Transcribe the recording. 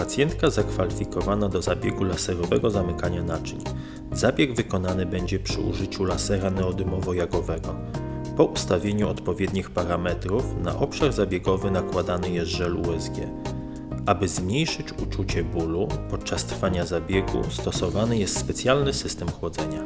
Pacjentka zakwalifikowana do zabiegu laserowego zamykania naczyń. Zabieg wykonany będzie przy użyciu lasera neodymowo-jagowego. Po ustawieniu odpowiednich parametrów na obszar zabiegowy nakładany jest żel USG. Aby zmniejszyć uczucie bólu podczas trwania zabiegu stosowany jest specjalny system chłodzenia.